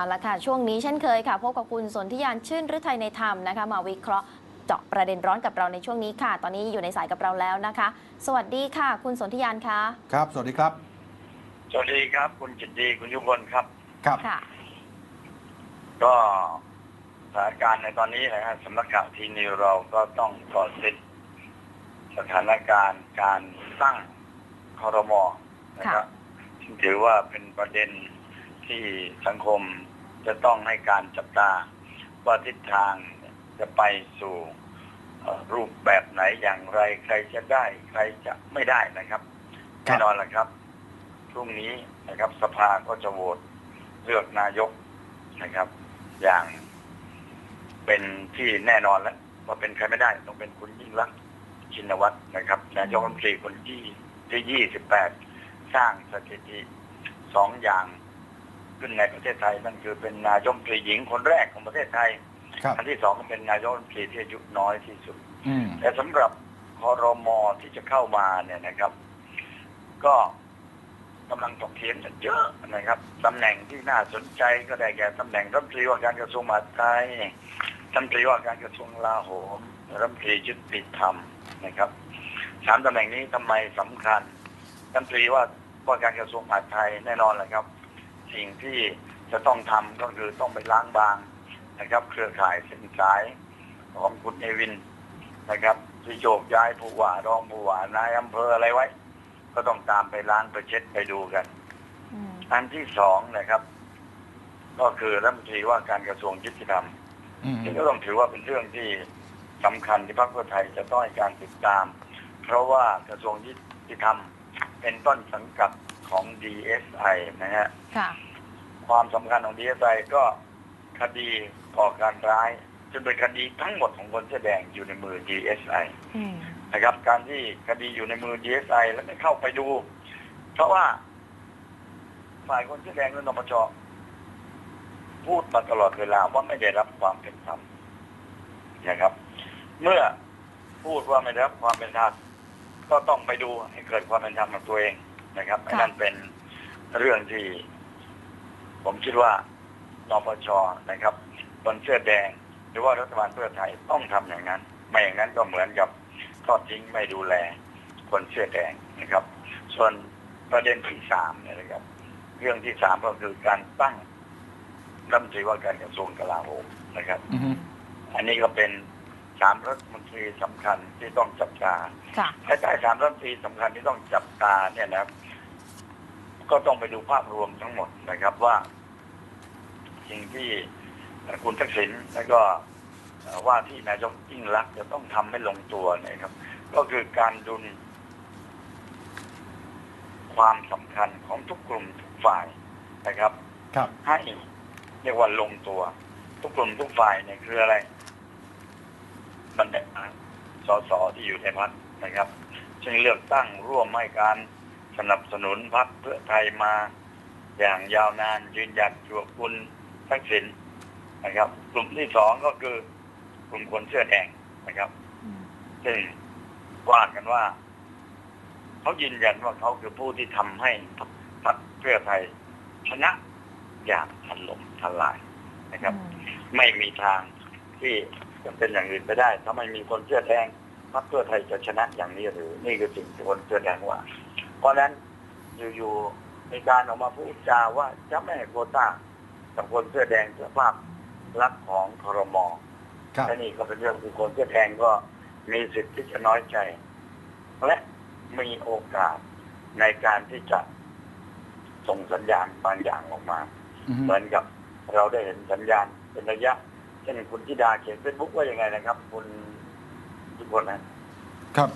เอาละค่ะ ช่วงนี้เช่นเคยค่ะ พบกับคุณสนธิยานชื่นฤทัยในธรรมนะคะ มาวิเคราะห์เจาะประเด็นร้อนกับเราในช่วงนี้ค่ะ ตอนนี้อยู่ในสายกับเราแล้วนะคะ สวัสดีค่ะ คุณสนธิยานคะครับ สวัสดีครับ สวัสดีครับ คุณจิตดีคุณยุพลครับ ครับ ค่ะ ก็สถานการณ์ในตอนนี้นะฮะสำนักข่าวทีนิวเราก็ต้องกอติดสถานการณ์การตั้งคอรมอนะครับซึ่งถือว่าเป็นประเด็นที่สังคม จะต้องให้การจับตาว่าทิศทางจะไปสู่เอ่อรูปแบบไหนอย่างไร ใครจะได้ ใครจะไม่ได้นะครับครัแน่บนอนแหละครับพรุ่งนี้นะครับสภาก็จะโหวตเลือกนายกนะครับ อย่างเป็นที่แน่นอนแล้วว่าเป็นใครไม่ได้ต้องเป็นคุณยิ่งรักษณ์ชินวัตรนะครับ นายกรัฐมนตรีคนที่ที่ยี่สิบแปดสร้างสถิติสองอย่าง ขึ้นในประเทศไทยนั่นคือเป็นนายกรัฐมนตรีหญิงคนแรกของประเทศไทยครับอันที่สองก็เป็นนายกรัฐมนตรีที่อายุน้อยที่สุดอืมแต่สำหรับคอรมอที่จะเข้ามาเนี่ยนะครับ ก็กำลังถกเถียงกันเยอะนะครับตำแหน่งที่น่าสนใจก็ได้แก่ตำแหน่งรัฐมนตรีว่าการกระทรวงมหาดไทยรัฐมนตรีว่าการกระทรวงลาโหมรัฐมนตรียุติธรรมนะครับสามตำแหน่งนี้ทำไมสำคัญรัฐมนตรีว่าว่าการกระทรวงมหาดไทยแน่นอนแหละครับ สิ่งที่จะต้องทำก็คือต้องไปล้างบางนะครับ เครือข่ายเส้นสายของคุณเนวินนะครับที่โยกย้ายผู้ว่ารองผู้ว่านายอำเภออะไรไว้ ก็ต้องตามไปล้างไปเช็ดไปดูกันอืมอันที่สองนะครับ ก็คือรัฐมนตรีว่าการกระทรวงยุติธรรมอืมซึ่งก็ต้องถือว่าเป็นเรื่องที่สำคัญที่พรรคเพื่อไทยจะต้องให้การติดตาม เพราะว่ากระทรวงยุติธรรมเป็นต้นสังกัด ของ DSI นะฮะค่ะ ความสำคัญของ DSI ก็คดีก่อการร้ายจนเป็นคดีทั้งหมดของคนเสื้อแดงอยู่ในมือ DSI อืมนะครับ การที่คดีอยู่ในมือ DSI แล้วไม่เข้าไปดู เพราะว่า ฝ่ายคนเสื้อแดงและนปชพูดมาตลอดเวลาว่าไม่ได้รับความเป็นธรรมนะครับ เมื่อพูดว่าไม่ได้รับความเป็นธรรมก็ต้องไปดูให้เกิดความเป็นธรรมกับตัวเอง นะครับอันนั้นเป็นเรื่องที่ ผมคิดว่านปชนะครับคนเสื้อแดง หรือว่ารัฐบาลเพื่อไทยต้องทำอย่างนั้น ไม่อย่างนั้นก็เหมือนกับทอดทิ้งไม่ดูแล คนเสื้อแดงนะครับ ส่วนประเด็นที่สามเนี่ยนะครับ เรื่องที่สามก็คือการตั้งรัฐมนตรีว่าการกระทรวงกลาโหมนะครับ อืมอันนี้ก็เป็น สามรัฐมนตรีสำคัญที่ต้องจับตาค่ะและใต้สามรัฐมนตรีสำคัญที่ต้องจับตาเนี่ยนะครับ ก็ต้องไปดูภาพรวมทั้งหมดนะครับว่า สิ่งที่คุณทักษิณแล้วก็เอ่อว่าที่นายกยิ่งรักษณ์จะต้องทำให้ลงตัวนะครับ ก็คือการดุลความสำคัญของทุกกลุ่มทุกฝ่ายนะครับ ครับให้เรียกว่าลงตัว ทุกกลุ่มทุกฝ่ายเนี่ยคืออะไร บรรดาสสที่อยู่ในพักนะครับ ซึ่งเลือกตั้งร่วมให้การสนับสนุนพักเพื่อไทยมาอย่างยาวนานยืนหยัดอยู่กับคุณทักษิณนะครับ กลุ่มที่สองก็คือกลุ่มคนเสื้อแดงนะครับอืมซึ่งว่ากันว่า เขายืนยันว่าเขาคือผู้ที่ทำให้พรรคเพื่อไทยชนะอย่างถล่มทลายนะครับ ไม่มีทางที่ จะเป็นอย่างอื่นไปได้ ถ้าไม่มีคนเสื้อแดงพรรคเพื่อไทยจะชนะอย่างนี้หรือ นี่คือสิ่งที่คนเสื้อแดงว่า เพราะฉะนั้นอยู่ๆมีการออกมาพูดจาว่าจะไม่ให้โควต้ากับคนเสื้อแดงเพื่อภาพลักษณ์ของครมครับและนี่ก็เป็นเรื่องที่คนเสื้อแดงก็มีสิทธิ์ที่จะน้อยใจ และมีโอกาสในการที่จะส่งสัญญาณบางอย่างออกมาอืมเหมือนกับเราได้เห็นสัญญาณเป็นระยะ เช่นคุณธิดาเขียนเฟซบุ๊กว่ายังไงนะครับ คุณทุกคนนะครับ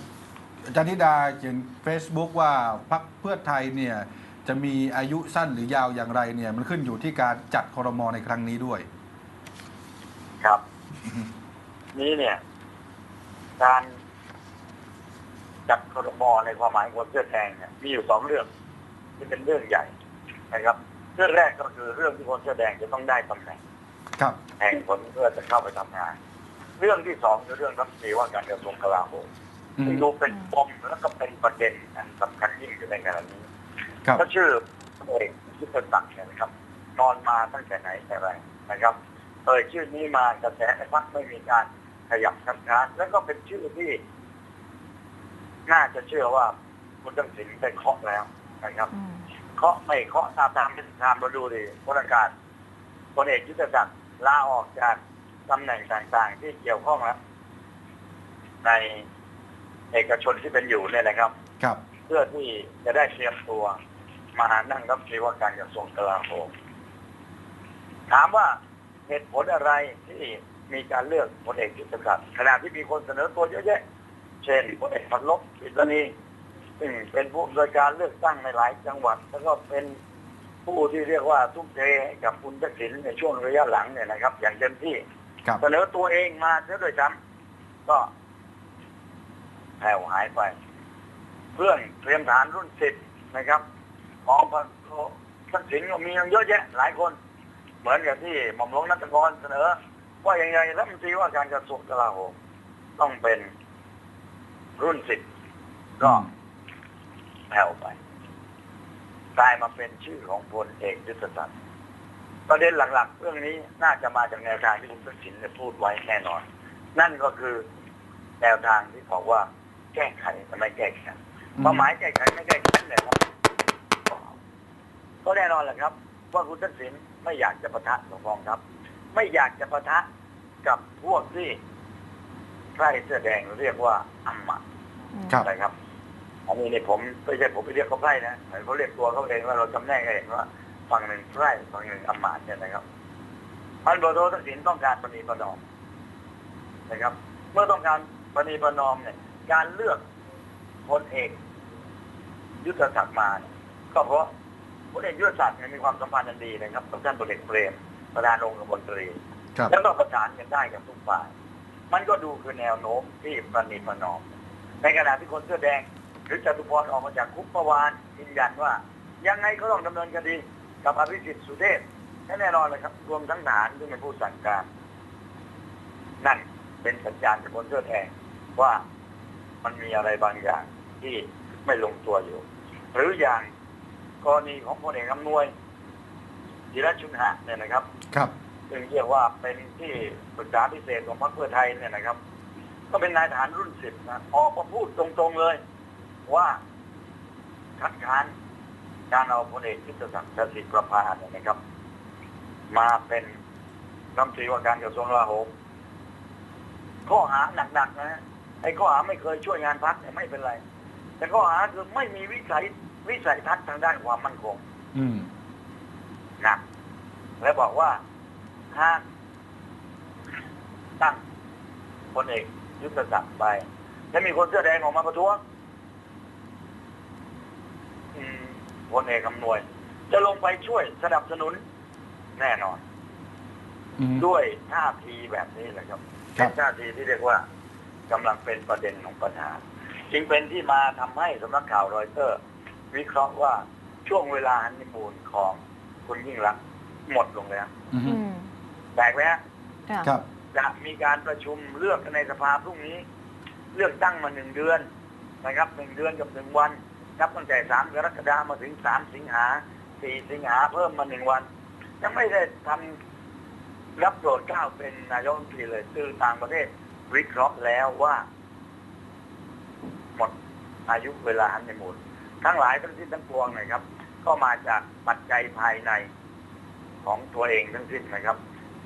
อาจารย์ธิดาเขียน Facebook ว่าพรรคเพื่อไทยเนี่ยจะมีอายุสั้นหรือยาวอย่างไรเนี่ย มันขึ้นอยู่ที่การจัดคอรมอในครั้งนี้ด้วย ครับอืมนี้เนี่ย การจัดครมในความหมายของคนเสื้อแดงเนี่ยมีอยู่สองเรื่องที่เป็นเรื่องใหญ่นะครับ เรื่องแรกก็คือเรื่องที่คนเสื้อแดงจะต้องได้ตำแหน่ง ครับแห่งผลเพื่อจะเข้าไปทำงาน เรื่องที่สองคือเรื่องรัฐมนตรีว่าการกระทรวงกลาโหมอืมที่ดูเป็นปมแล้วก็เป็นประเด็นอันสำคัญยิ่งอยู่ในขณะนี้ครับก็ชื่อพลเอกยุทธศักดิ์เนี่ยนะครับ นอนมาตั้งแต่ไหนแต่ไรนะครับเอ่ยชื่อนี้มากระแสในพักไม่มีการขยับคัดค้านแล้วก็เป็นชื่อที่ น่าจะเชื่อว่าคุณทักษิณไปเคาะแล้วนะครับอืมเคาะไม่เคาะตามตามเป็นตามเราดูดิพลอากาศพลเอกยุทธศักดิ์ ลาออกจากตำแหน่งต่างๆ ที่เกี่ยวข้องแล้วในเอกชนที่เป็นอยู่เนี่ยนะครับ ครับ เพื่อที่จะได้เตรียมตัวมานั่งรับใช้ว่าการกระทรวงกลาโหมถามว่าเหตุผลอะไรที่มีการเลือกพลเอกยุทธศักดิ์ขณะที่มีคนเสนอตัวเยอะแยะ เช่นพลเอกพันลบอิตานีซึ่งเป็นผู้โดยการเลือกตั้งในหลายจังหวัด แล้วก็เป็น ผู้ที่เรียกว่าทุ่มเทให้กับคุณทักษิณในช่วงระยะหลังเนี่ยนะครับ อย่างเต็มที่ครับเสนอตัวเองมาเสียด้วยซ้ำก็แผ่วหายไป เพื่อนเตรียมฐานรุ่นสิบนะครับ ของพรรคทักษิณก็มีเยอะแยะ หลายคน เหมือนกับที่หม่อมหลวงนัตกรเสนอ ว่าอย่างไรรัฐมนตรีว่าการกระทรวงกลาโหมต้องเป็นรุ่นสิบก็แผ่วไป กลายมาเป็นชื่อของพลเอกยุทธศักดิ์ประเด็นหลัก ๆ เรื่องนี้น่าจะมาจากแนวทางที่คุณทักษิณได้พูดไว้แน่นอน นั่นก็คือแนวทางที่บอกว่าแก้ไขทำไมแก้ไขความหมายแก้ไขไม่แก้ไขเนี่ยครับก็แน่นอนแหละครับ ว่าคุณทักษิณไม่อยากจะปะทะกับกองทัพไม่อยากจะปะทะกับพวกที่ไพร่เสื้อแดงเรียกว่าอัมมาอืมครับนะครับ อันนี้เนี่ยผมไม่ใช่ผมไปเรียกเขาไพร่นะแต่เขาเรียกตัวเขาเองว่าเราจำแนกให้เห็นว่าฝั่งหนึ่งไพร่ฝั่งหนึ่งอัมมาเนี่ยนะครับพันโบโททักษิณต้องการปณีประนอมนะครับ เมื่อต้องการปณีประนอมเนี่ย การเลือกพลเอก ยุทธศักดิ์มาเนี่ยก็เพราะพลเอกยุทธศักดิ์เนี่ยมีความสัมพันธ์อันดีนะครับกับท่านพลเอกเปรมประธานองค์กรมนตรีครับแล้วก็ประสานกันได้กับทุกฝ่าย มันก็ดูคือแนวโน้มที่ประนีประนอม ในขณะที่คนเสื้อแดง หรือจตุพรออกมาจากคุกเมื่อวานยืนยันว่า ยังไงก็ต้องดำเนินคดีกับอภิสิทธิ์สุเทพแน่นอนเลยครับ รวมทั้งทหารที่เป็นผู้สั่งการ นั่นเป็นสัญญาณจากคนเสื้อแดงว่ามันมีอะไรบางอย่างที่ไม่ลงตัวอยู่ หรืออย่างกรณีของพลเอกอำนวยจิรชุนหะเนี่ยนะครับ ครับซึ่งเรียกว่าเป็นที่ปรึกษาพิเศษของพรรคเพื่อไทยเนี่ยนะครับ ก็เป็นนายทหารรุ่นสิบนะออกมาพูดตรงๆเลย ว่าคัดค้านการเอาพลเอกยุทธศักดิ์ชาติประภาเนี่ยนะครับ มาเป็นรัฐมนตรีว่าการกระทรวงกลาโหมข้อหาหนักๆนะฮะไอ้ข้อหาไม่เคยช่วยงานพักเนี่ยไม่เป็นไร แต่ข้อหาคือไม่มีวิสัยวิสัยทัศน์ทางด้านความมั่นคงอืมหนักและบอกว่าถ้าตั้งพลเอกยุทธศักดิ์ไปและมีคนเสื้อแดงออกมาประท้วงอืม พลเอกอำนวย จะลงไปช่วยสนับสนุนแน่นอนอืมด้วยท่าทีแบบนี้แหละครับครัเป็บนท่าทีที่เรียกว่ากำลังเป็นประเด็นของปัญหา จึงเป็นที่มาทำให้สำนักข่าวรอยเตอร์ วิเคราะห์ว่าช่วงเวลาฮันนีมูนของคุณยิ่งรักษณ์หมดลงแล้วอือืมมแตกไหมฮะค่ะครับจะมีการประชุมเลือกกันในสภาพรุ่งนี้ เลือกตั้งมาหนึ่งเดือนนะครับหนึ่งเดือนกับหนึ่งวัน นับตั้งแต่สามกรกฎามาถึงสามสิงหาสี่สิงหาเพิ่มมาหนึ่งวัน ยังไม่ได้ทำรับโปรดเก้าเป็นนายกรัฐมนตรีเลยคือต่างประเทศวิเคราะห์แล้วว่า หมดอายุเวลาฮันในีมูนทั้งหลายทั้งสิ้นทั้งปวงนะครับ ก็มาจากปัจจัยภายในของตัวเองทั้งสิ้นนะครับ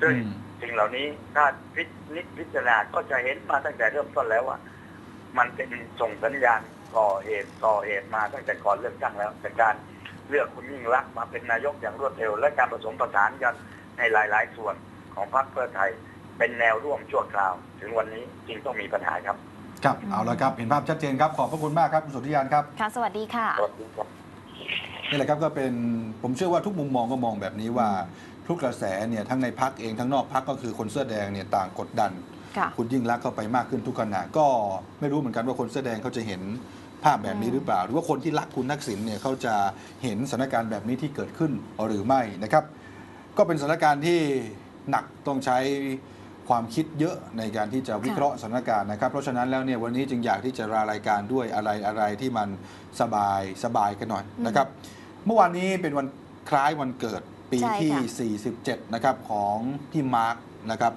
ซึ่งสิ่งเหล่านี้ถ้าพินิจพิจารณาก็จะเห็นมาตั้งแต่เริ่มต้นแล้วว่า มันเป็นส่งสัญญาณ ก่อเหตุก่อเหตุมาตั้งแต่ก่อนเลือกตั้งแล้วแต่การเลือกคุณยิ่งรักษณ์มาเป็นนายกอย่างรวดเร็ว และการผสมผสานกันในหลาย ๆ ส่วนของพรรคเพื่อไทย เป็นแนวร่วมชั่วคราว ถึงวันนี้จึงต้องมีปัญหาครับ ครับ เอาละครับ เห็นภาพชัดเจนครับ ขอบพระคุณมากครับ คุณสุทธิยานครับ ค่ะ สวัสดีค่ะ สวัสดีครับ นี่แหละครับก็เป็น ผมเชื่อว่าทุกมุมมองก็มองแบบนี้ว่าทุกกระแสเนี่ยทั้งในพักเองทั้งนอกพักก็คือคนเสื้อแดงเนี่ยต่างกดดันค่ะคุณยิ่งรักษณ์เข้าไปมากขึ้นทุกขณะก็ไม่รู้เหมือนกันว่าคนเสื้อแดงเขาจะเห็น ภาพแบบนี้หรือเปล่า หรือว่าคนที่รักคุณทักษิณเนี่ยเขาจะเห็นสถานการณ์แบบนี้ที่เกิดขึ้นหรือไม่นะครับ ก็เป็นสถานการณ์ที่หนักต้องใช้ความคิดเยอะในการที่จะวิเคราะห์สถานการณ์นะครับ เพราะฉะนั้นแล้วเนี่ยวันนี้จึงอยากที่จะรารายการด้วยอะไรอะไรที่มันสบายสบายกันหน่อยนะครับ เมื่อวานนี้เป็นวันคล้ายวันเกิดปีใช่ที่ค่ะ47 นะครับของพี่มาร์กนะครับ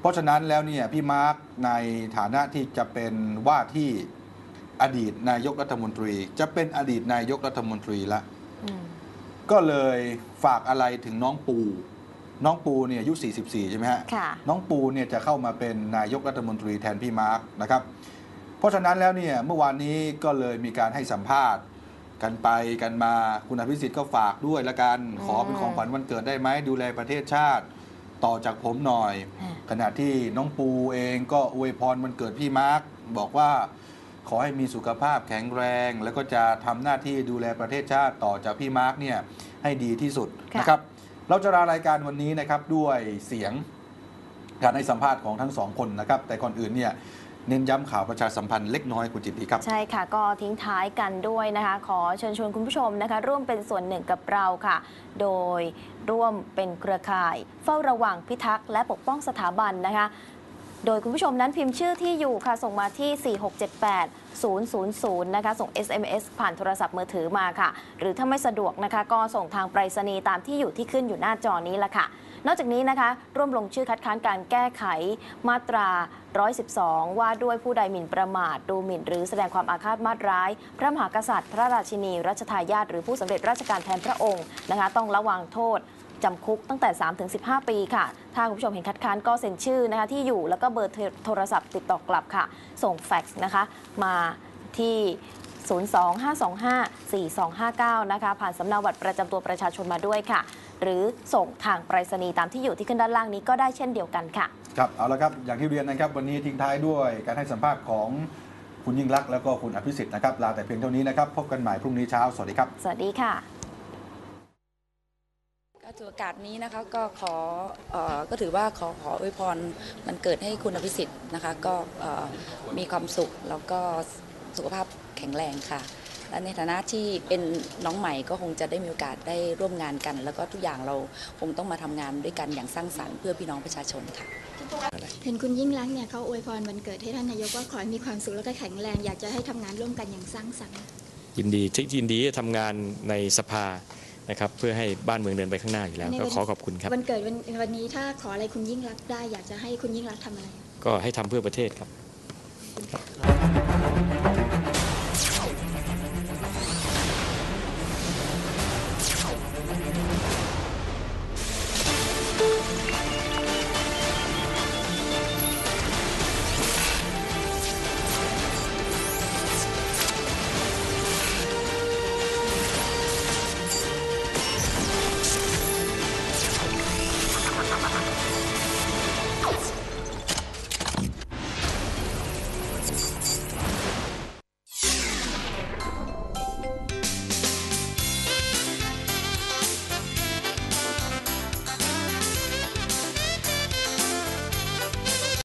เพราะฉะนั้นแล้วเนี่ยพี่มาร์กในฐานะที่จะเป็นว่าที่ อดีตนายกรัฐมนตรี จะเป็นอดีตนายกรัฐมนตรีละอืมก็เลยฝากอะไรถึงน้องปู น้องปูเนี่ยอายุ 44 ใช่ไหมฮะค่ะน้องปูเนี่ยจะเข้ามาเป็นนายกรัฐมนตรีแทนพี่มาร์กนะครับ เพราะฉะนั้นแล้วเนี่ยเมื่อวานนี้ก็เลยมีการให้สัมภาษณ์กันไปกันมาคุณอภิสิทธิ์ก็ฝากด้วยละกัน ขอเป็นของขวัญวันเกิดได้ไหมดูแลประเทศชาติ ต่อจากผมหน่อยอ่าขณะที่น้องปูเองก็อวยพรวันเกิดพี่มาร์กบอกว่า ขอให้มีสุขภาพแข็งแรง แล้วก็จะทำหน้าที่ดูแลประเทศชาติต่อจากพี่มาร์กเนี่ยให้ดีที่สุดค่ะนะครับ เราจะรารายการวันนี้นะครับด้วยเสียงการให้สัมภาษณ์ของทั้งสองคนนะครับ แต่ก่อนอื่นเนี่ยเน้นย้ำข่าวประชาสัมพันธ์เล็กน้อยคุณจิตดีครับ ใช่ค่ะ ก็ทิ้งท้ายกันด้วยนะคะ ขอเชิญชวนคุณผู้ชมนะคะ ร่วมเป็นส่วนหนึ่งกับเราค่ะ โดยร่วมเป็นเครือข่าย เฝ้าระวังพิทักษ์และปกป้องสถาบันนะคะ โดยคุณผู้ชมนั้นพิมพ์ชื่อที่อยู่ค่ะ ส่งมาที่ 4678 000 นะคะ ส่ง SMS ผ่านโทรศัพท์มือถือมาค่ะ หรือถ้าไม่สะดวกนะคะ ก็ส่งทางไปรษณีย์ตามที่อยู่ที่ขึ้นอยู่หน้าจอนี้ละค่ะ นอกจากนี้นะคะ ร่วมลงชื่อคัดค้านการแก้ไขมาตรา 112 ว่าด้วยผู้ใดหมิ่นประมาท ดูหมิ่น หรือแสดงความอาฆาตมาตร้าย พระมหากษัตริย์ พระราชินี รัชทายาทหรือผู้สำเร็จราชการแทนพระองค์นะคะ ต้องระวังโทษ จำคุกตั้งแต่ 3-15 ปีค่ะ ถ้าคุณผู้ชมเห็นคัดค้านก็เซ็นชื่อนะคะที่อยู่แล้วก็เบอร์โทรศัพท์ติดต่อกลับค่ะ ส่งแฟกซ์นะคะ มาที่ 025254259 นะคะ ผ่านสำเนาบัตรประจำตัวประชาชนมาด้วยค่ะ หรือส่งทางไปรษณีย์ตามที่อยู่ที่ขึ้นด้านล่างนี้ก็ได้เช่นเดียวกันค่ะ ครับ เอาละครับ อย่างที่เรียนนะครับ วันนี้ทิ้งท้ายด้วยการให้สัมภาษณ์ของคุณยิ่งรักษณ์แล้วก็คุณอภิสิทธิ์นะครับ ลาแต่เพียงเท่านี้นะครับ พบกันใหม่พรุ่งนี้เช้า สวัสดีครับ สวัสดีค่ะก็ ถือโอกาสนี้นะคะก็ขอเออก็ถือว่าขอขออวยพรมันเกิดให้คุณอภิสิทธิ์นะคะก็เอ่อมีความสุขแล้วก็สุขภาพแข็งแรงค่ะ และในฐานะที่เป็นน้องใหม่ก็คงจะได้มีโอกาสได้ร่วมงานกัน แล้วก็ทุกอย่างเราคงต้องมาทำงานด้วยกันอย่างสร้างสรรค์เพื่อพี่น้องประชาชนค่ะเห็นคุณยิ่งรักษณ์เนี่ยเขาอวยพรวันเกิดให้ท่านนายกว่าขอให้มีความสุขแล้วก็แข็งแรงอยากจะให้ทำงานร่วมกันอย่างสร้างสรรค์ยินดีที่ยินดีที่ทำงานในสภา นะครับเพื่อให้บ้านเมืองเดินไปข้างหน้าอยู่แล้วในก็วันขอขอบคุณครับวันเกิดวันวันนี้ถ้าขออะไรคุณยิ่งรักษณ์ได้อยากจะให้คุณยิ่งรักษณ์ทำอะไร ก็ให้ทำเพื่อประเทศครับ